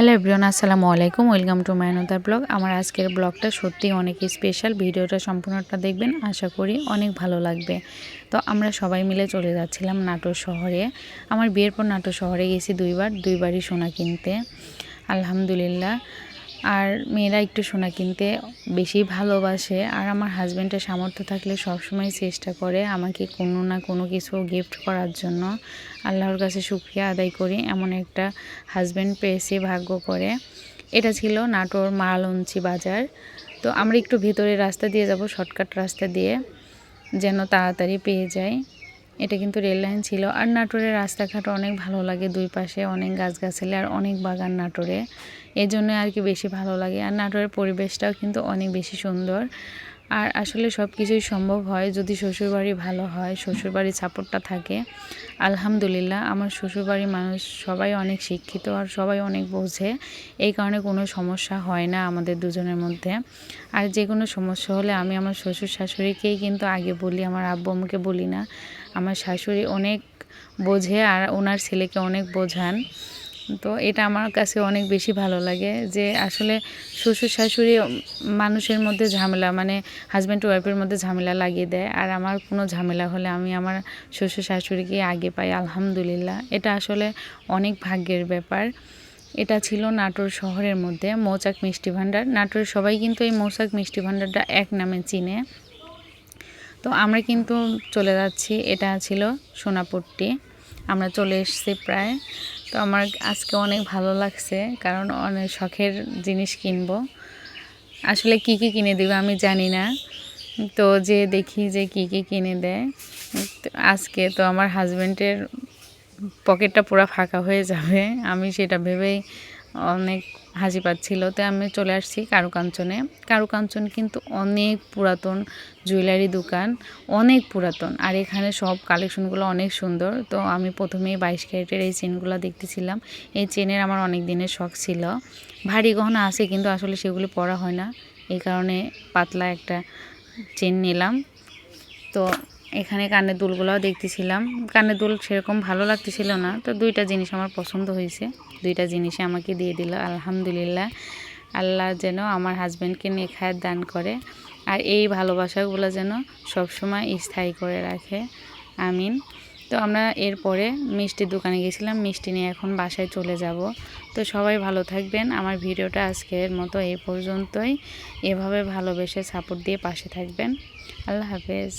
Hello everyone আসসালামু আলাইকুম। Welcome to মাইনতার blog আমার আজকের ব্লগটা সত্যি অনেক স্পেশাল ভিডিওটা সম্পূর্ণটা দেখবেন, আশা করি অনেক ভালো লাগবে। তো আমরা সবাই মিলে চলে যাচ্ছিলাম নাটোর শহরে। আমার বিয়ের পর নাটোর শহরে গেছি দুইবার। দুইবারই সোনা কিনতে। আলহামদুলিল্লাহ। আর মেয়েরা একটু সোনা কিনতে বেশি ভালোবাসে। আর আমার হাজব্যান্ডের সামর্থ্য থাকলে সবসময় চেষ্টা করে আমাকে কোনো না কোনো কিছু গিফট করার জন্য। আল্লাহর কাছে শুক্রিয়া আদায় করি, এমন একটা হাজব্যান্ড পেয়েছি, ভাগ্য করে। এটা ছিল নাটোর মালঞ্চি বাজার। তো আমরা একটু ভিতরে রাস্তা দিয়ে যাব শর্টকাট রাস্তা দিয়ে, যেন তাড়াতাড়ি পেয়ে যাই। এটা কিন্তু রেল লাইন ছিল। আর নাটোরের রাস্তাঘাট অনেক ভালো লাগে দুই পাশে, অনেক গাছগাছালি আর অনেক বাগান নাটোরে। এই জন্য আর কি বেশি ভালো লাগে। আর নাটোরের পরিবেশটাও কিন্তু অনেক বেশি সুন্দর। আর আসলে সব কিছুই সম্ভব হয় যদি শ্বশুরবাড়ি ভালো হয়, শ্বশুরবাড়ির সাপোর্টটা থাকে। আলহামদুলিল্লাহ, আমার শ্বশুরবাড়ির মানুষ সবাই অনেক শিক্ষিত আর সবাই অনেক বোঝে। এই কারণে কোনো সমস্যা হয় না আমাদের দুজনের মধ্যে। আর যে কোনো সমস্যা হলে আমি আমার শ্বশুর শাশুড়িকেই কিন্তু আগে বলি, আমার আব্বু আমাকে বলি না। আমার শাশুড়ি অনেক বোঝে আর ওনার ছেলেকে অনেক বোঝান। তো এটা আমার কাছে অনেক বেশি ভালো লাগে যে আসলে শ্বশুর শাশুড়ি মানুষের মধ্যে ঝামেলা মানে হাজব্যান্ড ওয়াইফের মধ্যে ঝামেলা লাগিয়ে দেয়। আর আমার কোনো ঝামেলা হলে আমি আমার শ্বশুর শাশুড়িকে আগে পাই, আলহামদুলিল্লাহ। এটা আসলে অনেক ভাগ্যের ব্যাপার। এটা ছিল নাটোর শহরের মধ্যে মৌচাক মিষ্টি ভাণ্ডার। নাটোরের সবাই কিন্তু এই মৌচাক মিষ্টি ভাণ্ডারটা এক নামে চিনে। তো আমরা কিন্তু চলে যাচ্ছি। এটা ছিল সোনাপুরটি। আমরা চলে এসেছি প্রায়। তো আমার আজকে অনেক ভালো লাগছে কারণ অনেক শখের জিনিস কিনবো। আসলে কি কি কিনে দেবে আমি জানি না। তো যে দেখি যে কি কি কিনে দেয়। আজকে তো আমার হাজব্যান্ডের পকেটটা পুরো ফাঁকা হয়ে যাবে। আমি সেটা ভেবেই অনেক হাসি পাচ্ছিল তো আমি চলে আসছি কারুকাঞ্চনে। কারুকাঞ্চন কিন্তু অনেক পুরাতন জুয়েলারি দোকান, অনেক পুরাতন। আর এখানে সব কালেকশনগুলো অনেক সুন্দর। তো আমি প্রথমেই বাইশ ক্যারেটের এই চেনগুলো দেখতেছিলাম। এই চেনের আমার অনেক দিনের শখ ছিল। ভারী গহনা আছে কিন্তু আসলে সেগুলি পরা হয় না। এই কারণে পাতলা একটা চেন নিলাম। তো এখানে কানের দুলগুলোও দেখতেছিলাম। কানের দুল সেরকম ভালো লাগতেছিল না, তো দুইটা জিনিস আমার পছন্দ হয়েছে। দুইটা জিনিসে আমাকে দিয়ে দিল, আলহামদুলিল্লাহ। আল্লাহ যেন আমার হাজব্যান্ডকে নেখায় দান করে, আর এই ভালোবাসাগুলো যেন সবসময় স্থায়ী করে রাখে। আমিন। তো আমরা এরপরে মিষ্টির দোকানে গেছিলাম, মিষ্টি নিয়ে এখন বাসায় চলে যাব। তো সবাই ভালো থাকবেন, আমার ভিডিওটা আজকের মতো এই পর্যন্তই। এভাবে ভালোবেসে সাপোর্ট দিয়ে পাশে থাকবেন। আল্লাহ হাফেজ।